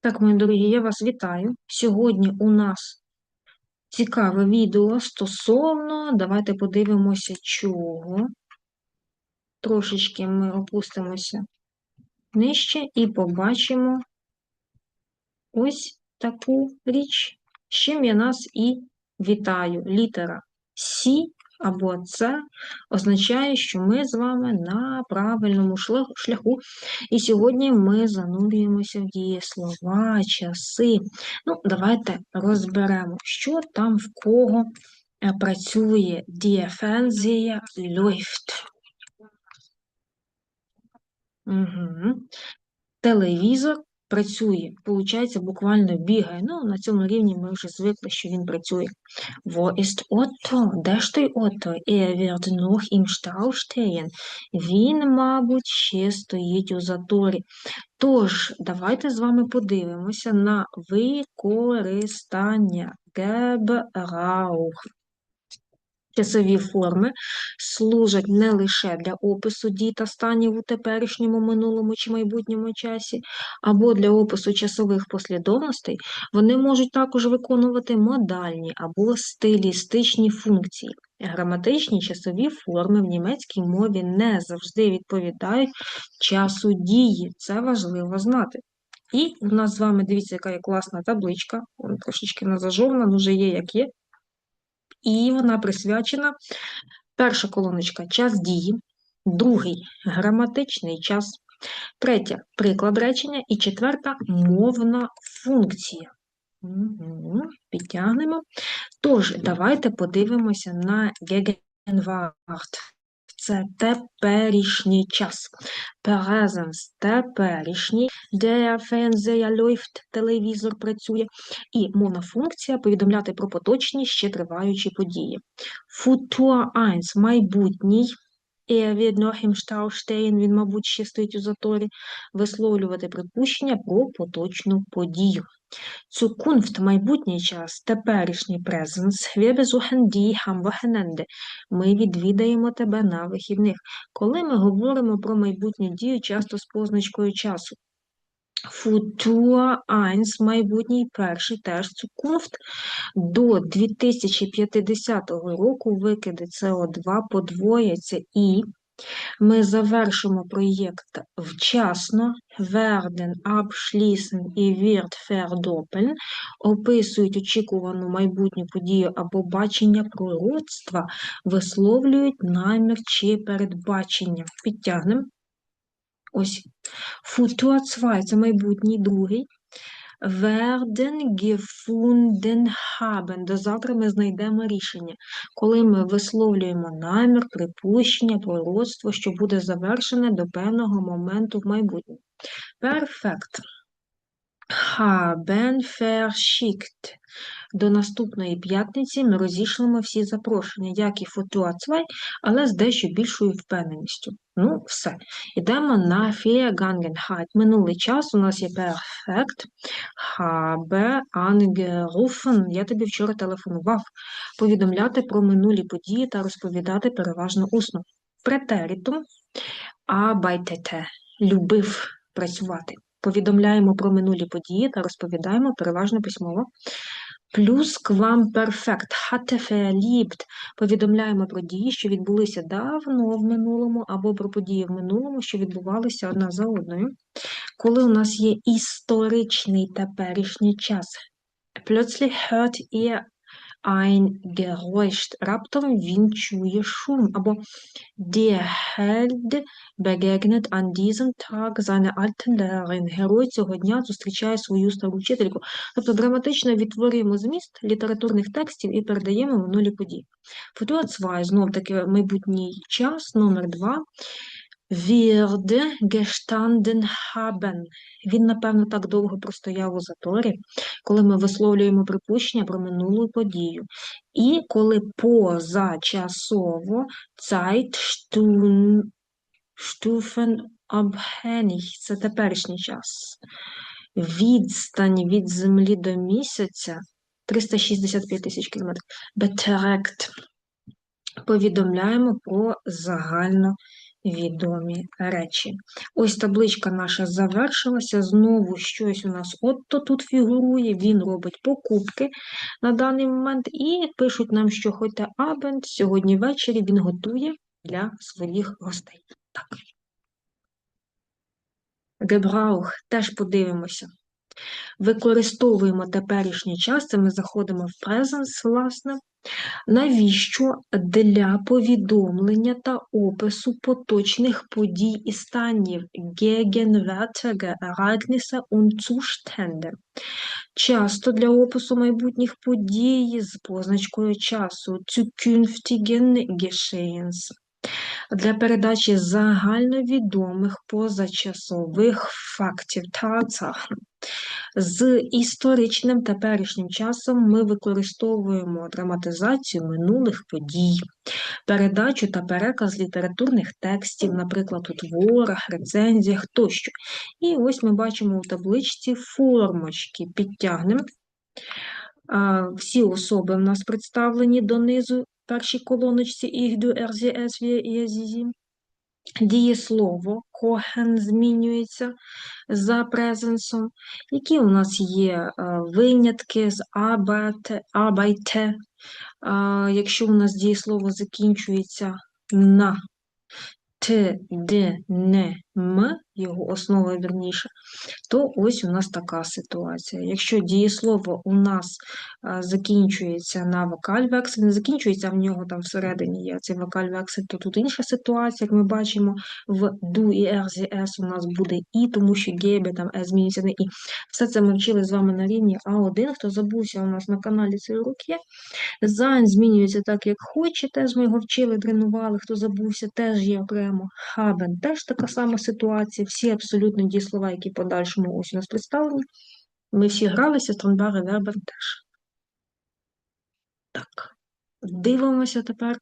Так, мої дорогі, я вас вітаю. Сьогодні у нас цікаве відео стосовно, давайте подивимося, чого. Трошечки ми опустимося нижче і побачимо ось таку річ, з чим я нас і вітаю. Літера С або С означає, що ми з вами на правильному шляху. І сьогодні ми занурюємося в дієслова, часи. Ну, давайте розберемо, що там в кого е, працює дієфензія läuft. Угу. Телевізор працює, получається, буквально бігає. Ну, на цьому рівні ми вже звикли, що він працює. Wo ist Otto? Де ж той Отто? Er wird. Він, мабуть, ще стоїть у заторі. Тож, давайте з вами подивимося на використання Gebrauch. Часові форми служать не лише для опису дій та станів у теперішньому, минулому чи майбутньому часі, або для опису часових послідовностей, вони можуть також виконувати модальні або стилістичні функції. Граматичні часові форми в німецькій мові не завжди відповідають часу дії. Це важливо знати. І у нас з вами, дивіться, яка є класна табличка, Вон трошечки вона зажована, ну вже є як є і вона присвячена перша колоночка час дії, другий граматичний час, третя приклад речення і четверта мовна функція. Угу, Підтягнемо. Тож, давайте подивимося на Gegenwart. Це теперішній час. Presens – теперішній, der Fernseher läuft, телевізор працює. І мовна функція повідомляти про поточні ще триваючі події. Futur 1 – майбутній. Er від Нохім Штауштейн, він, мабуть, ще стоїть у заторі. Висловлювати припущення про поточну подію. Zukunft – майбутній час, теперішній презенс. Ми відвідаємо тебе на вихідних. Коли ми говоримо про майбутню дію, часто з позначкою часу. Futur 1, майбутній перший, теж Zukunft. До 2050 року викиди СО2 подвояться і ми завершимо проєкт вчасно. Werden, abschließen і wird verdoppeln описують очікувану майбутню подію або бачення пророцтва, висловлюють намір чи передбачення. Підтягнемо. Ось. Futur 2 – це майбутній другий. Werden gefunden haben. До завтра ми знайдемо рішення, коли ми висловлюємо намір, припущення, пророцтво, що буде завершене до певного моменту в майбутньому. Perfect. Haben verschickt. До наступної п'ятниці ми розійшлемо всі запрошення, як і Фотуацвай, але з дещо більшою впевненістю. Ну, все. Йдемо на Vergangenheit. Минулий час у нас є perfect. Habe angerufen. Я тобі вчора телефонував. Повідомляти про минулі події та розповідати переважно усно. Претеритум. Arbeitete. Любив працювати. Повідомляємо про минулі події та розповідаємо переважно письмово. Плюс к вам перфект, verliebt. Повідомляємо про дії, що відбулися давно в минулому, або про події в минулому, що відбувалися одна за одною. Коли у нас є історичний теперішній час. Plötzlich hört ihr ein Geräusch. Раптом він чує шум. Або Der Held begegnet an diesem Tag seiner alten Lehrerin. Герой цього дня зустрічає свою стару вчительку. Тобто драматично відтворюємо зміст літературних текстів і передаємо минулі події. Futur 2, знов таки майбутній час, номер 2. Wird gestanden haben. Він, напевно, так довго простояв у заторі, коли ми висловлюємо припущення про минулу подію. І коли позачасово Zeit Stun, Stufen abhängig, це теперішній час. Відстань від Землі до місяця 365 тисяч кілометрів. Beträgt повідомляємо про загальновідомі речі. Ось табличка наша завершилася. Знову щось у нас от-то тут фігурує, він робить покупки на даний момент і пишуть нам, що хоте Абенд сьогодні ввечері він готує для своїх гостей. Так. Гебраух теж подивимося. Використовуємо теперішній час, це ми заходимо в презенс, власне. Навіщо для повідомлення та опису поточних подій і станів? Gegenwärtige Ereignisse und Zustände? Часто для опису майбутніх подій з позначкою часу. Zukünftigen Geschehens для передачі загальновідомих позачасових фактів Tatsachen. З історичним теперішнім часом ми використовуємо драматизацію минулих подій, передачу та переказ літературних текстів, наприклад, у творах, рецензіях тощо. І ось ми бачимо у табличці формочки підтягнемо. Всі особи в нас представлені донизу першій колоночці ігду РЗС ЄЗІ. Дієслово коген змінюється за презенсом. Які у нас є е, винятки з абайте, якщо у нас дієслово закінчується на т, д, не, м, його основа вірніше, то ось у нас така ситуація. Якщо дієслово у нас закінчується на вокаль вексель, не закінчується, а в нього там всередині є цей вокаль вексель, то тут інша ситуація, як ми бачимо, в ду і РЗС у нас буде і, тому що гебе там е змінюється на і. Все це ми вчили з вами на рівні А1. Хто забувся у нас на каналі урок є. Зайн змінюється так, як хоче, теж ми його вчили, тренували, хто забувся, теж є окремо. Хабен теж така сама ситуація. Всі абсолютно дієслова, які подальшому ось у нас представлені. Ми всі гралися, Тронбар і Вербер теж. Так, дивимося тепер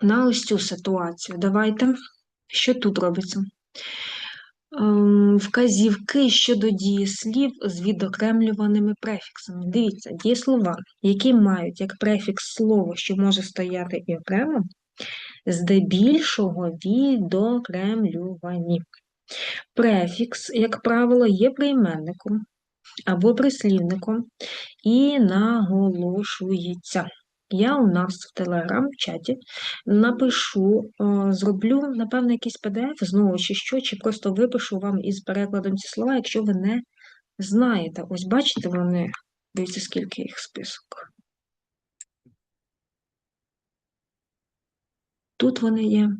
на ось цю ситуацію. Давайте, що тут робиться? Ем, вказівки щодо дієслів з відокремлюваними префіксами. Дивіться, дієслова, які мають як префікс слово, що може стояти і окремо, здебільшого відокремлювані. Префікс, як правило, є прийменником або прислівником і наголошується. Я у нас в телеграм-чаті напишу, зроблю, напевно, якийсь PDF, знову чи що, чи просто випишу вам із перекладом ці слова, якщо ви не знаєте. Ось бачите, вони, дивіться, скільки їх список. Тут вони є.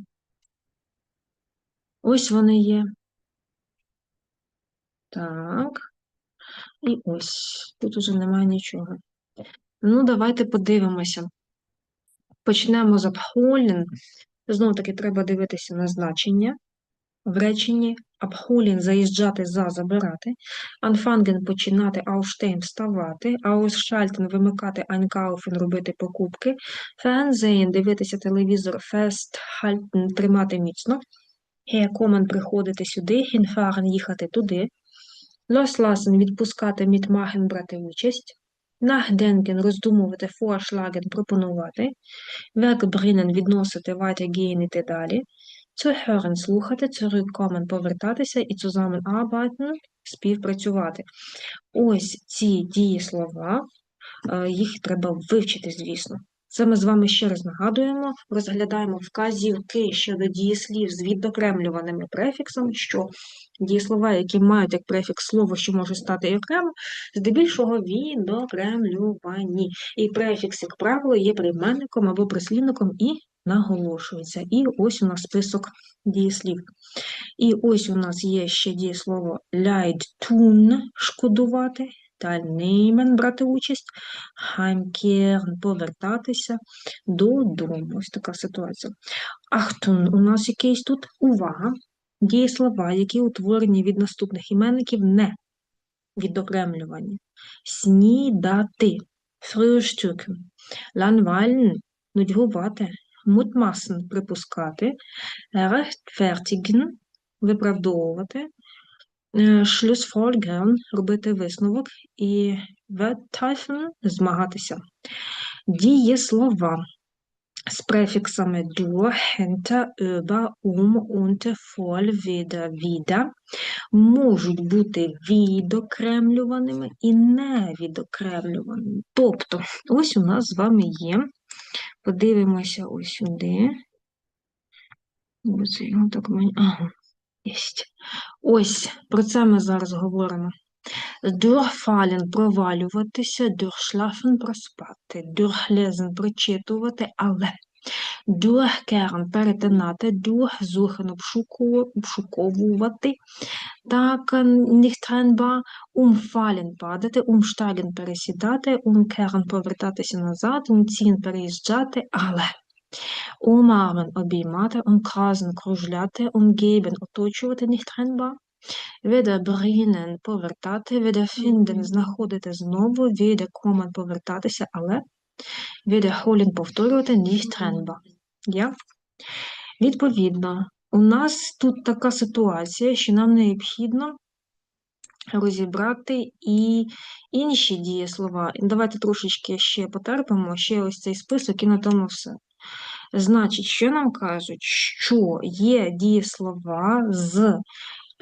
Ось вони є. Так. І ось. Тут уже немає нічого. Ну, давайте подивимося. Почнемо з абхолін. Знову таки, треба дивитися на значення. В реченні абхолін заїжджати за забирати, анфанген починати, ауштейн вставати, аусшальтен вимикати, айнкауфен робити покупки, фензейн дивитися телевізор, фестхальтен тримати міцно, геакомен приходити сюди, хінфарен їхати туди, лосласен відпускати мітмаген брати участь. Нахденкен роздумувати, форшлаген пропонувати, векбрінен відносити, weitergehen іти далі, zuhören слухати, zurückkommen повертатися і zusammenarbeiten співпрацювати. Ось ці дієслова, е, їх треба вивчити, звісно. Це ми з вами ще раз нагадуємо, розглядаємо вказівки щодо дієслів з відокремлюваними префіксами, що дієслова, які мають як префікс слово, що може стати окремо, здебільшого відокремлювані. І префікс, як правило, є прийменником або прислівником і наголошується. І ось у нас список дієслів. І ось у нас є ще дієслово leid tun шкодувати. Teilnehmen – брати участь, heimkehren – повертатися додому. Ось така ситуація. Ахтун, у нас якийсь тут увага. Дієслова, які утворені від наступних іменників, не відокремлювані. Снідати, frühstücken, langweilen – нудьгувати, mutmaßen – припускати, rechtfertigen – виправдовувати, Schlussfolgern – робити висновок і wetteifen – змагатися. Дієслова з префіксами durch, hinter, über, um, unter, voll, wieder, wieder можуть бути відокремлюваними і невідокремлюваними. Тобто, ось у нас з вами є, подивимося ось сюди. Це його так мені. Ага, єсть. Ось про це ми зараз говоримо. Дурфален – провалюватися, дуршлафен – проспати, дурхлезен – прочитувати, але durchkehren – перетинати, durchsuchen – обшуку- обшуковувати, так, trennbar, umfallen – падати, umsteigen – пересідати, umkehren – повертатися назад, umziehen – переїжджати, але Umarmen – обіймати, umkreisen – кружляти, umgeben – оточувати, nicht trennbar, Wiederbringen – повертати, wiederfinden – знаходити знову, wiederkommen – повертатися, але wiederholen – повторювати, nicht Я? Відповідно, у нас тут така ситуація, що нам необхідно розібрати і інші дієслова. Давайте трошечки ще потерпимо, ще ось цей список і на тому все. Значить, що нам кажуть, що є дієслова з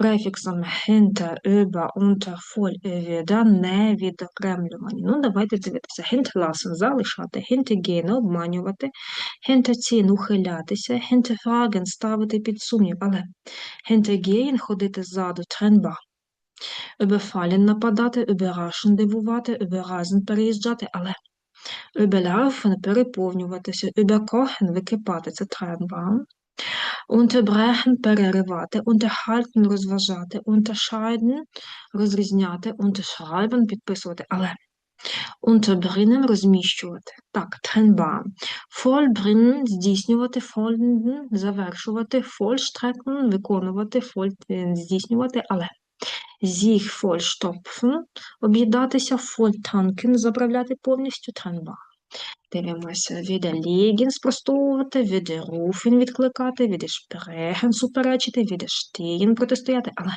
префіксами hinter, über, unter, voll, wieder не відокремлювані. Ну, давайте дивитися. Hinterlassen – залишати, hintergehen – обманювати, hinterziehen – ухилятися, hinterfragen – ставити під сумнів, але hintergehen – ходити ззаду, trennbar. Überfallen – нападати, überraschen – дивувати, überrasen – переїжджати, але Überlaufen – переповнюватися, überkochen – википати, це trennbar. Unterbrechen – переривати, unterhalten – розважати, unterscheiden – розрізняти, unterschreiben – підписувати, але unterbringen – розміщувати. Так, trennbar. Vollbringen – здійснювати, vollenden – завершувати, vollstrecken – виконувати, voll – здійснювати, але sich vollstopfen – об'їдатися, volltanken – заправляти повністю, trennbar. Дивимося, widerlegen – спростовувати, widerrufen – відкликати, widersprechen – суперечити, widerstehen – протистояти, але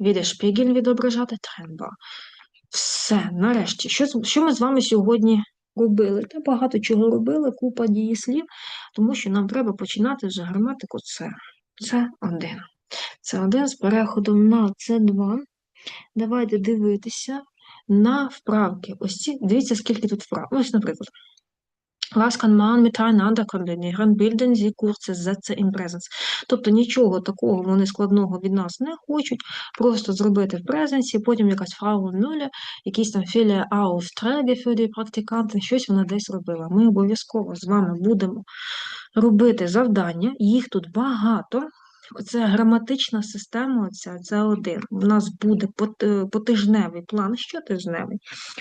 widerspiegeln – відображати, trennbar. Все, нарешті, що, що ми з вами сьогодні робили? Та багато чого робили, купа дієслів, тому що нам треба починати вже граматику С. Це один. Це один з переходом на С2. Давайте дивитися на вправки. Ось ці, дивіться, скільки тут вправ. Ось, наприклад. Was kann man miteinander kombinieren? Bilden Sie kurze Sätze. Тобто нічого такого вони складного від нас не хочуть, просто зробити в презенсі, потім якась Frau Müller, якісь там viele Aufträge für die Praktikanten, щось вона десь робила. Ми обов'язково з вами будемо робити завдання, їх тут багато. Оце граматична система, оця, це один. У нас буде е, потижневий план, щотижневий.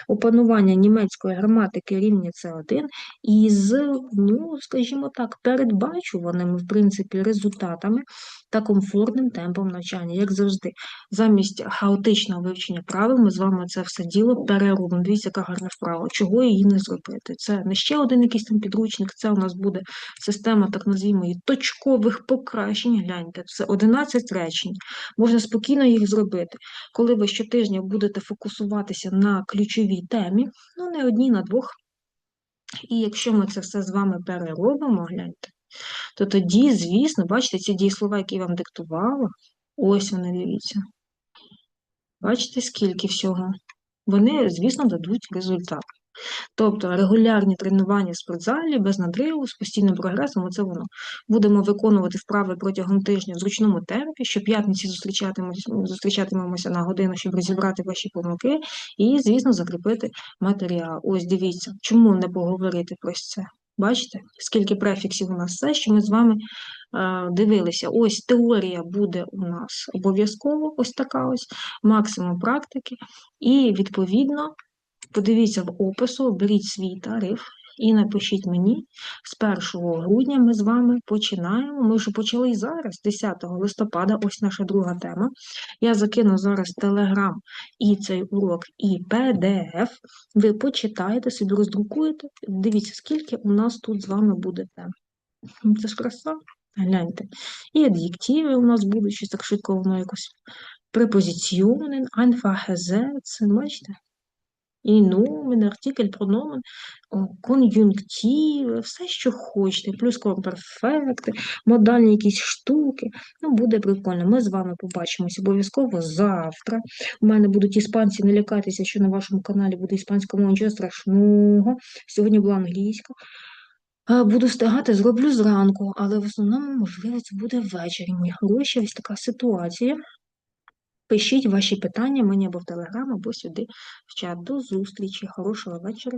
Опанування німецької граматики рівня С1 з, ну, скажімо так, передбачуваними, в принципі, результатами та комфортним темпом навчання, як завжди. Замість хаотичного вивчення правил ми з вами це все діло переробимо. Дивіться, яка гарна вправа. Чого її не зробити? Це не ще один якийсь там підручник, це у нас буде система, так назвімо точкових покращень. Гляньте, це 11 речень. Можна спокійно їх зробити. Коли ви щотижня будете фокусуватися на ключовій темі, ну не одній, на двох. І якщо ми це все з вами переробимо, гляньте, то тоді, звісно, бачите, ці дієслова, які я вам диктувала, ось вони, дивіться. Бачите, скільки всього? Вони, звісно, дадуть результат. Тобто регулярні тренування в спортзалі без надриву, з постійним прогресом, оце воно. Будемо виконувати вправи протягом тижня в зручному темпі, щоп'ятниці зустрічатимемося, на годину, щоб розібрати ваші помилки і, звісно, закріпити матеріал. Ось дивіться, чому не поговорити про це? Бачите, скільки префіксів у нас все, що ми з вами е, дивилися. Ось теорія буде у нас обов'язково, ось така ось, максимум практики, і відповідно подивіться в опису, оберіть свій тариф і напишіть мені. З 1 грудня ми з вами починаємо. Ми вже почали і зараз, 10 листопада, ось наша друга тема. Я закину зараз Телеграм і цей урок, і PDF. Ви почитаєте, собі роздрукуєте. Дивіться, скільки у нас тут з вами буде тем. Це ж краса. Гляньте. І ад'єктиви у нас будуть, щось так швидко воно якось. Препозиціонен, einfache Sätze, бачите? І номен, артикль, прономен, о, кон'юнктиви, все, що хочете, плюс комперфекти, модальні якісь штуки. Ну, буде прикольно. Ми з вами побачимось обов'язково завтра. У мене будуть іспанці, не лякайтеся, що на вашому каналі буде іспанська мова, нічого страшного. Сьогодні була англійська. Е, Буду встигати, зроблю зранку, але в основному, можливо, це буде ввечері. Мої хороші, ось така ситуація. Пишіть ваші питання мені або в Телеграм, або сюди в чат. До зустрічі. Хорошого вечора.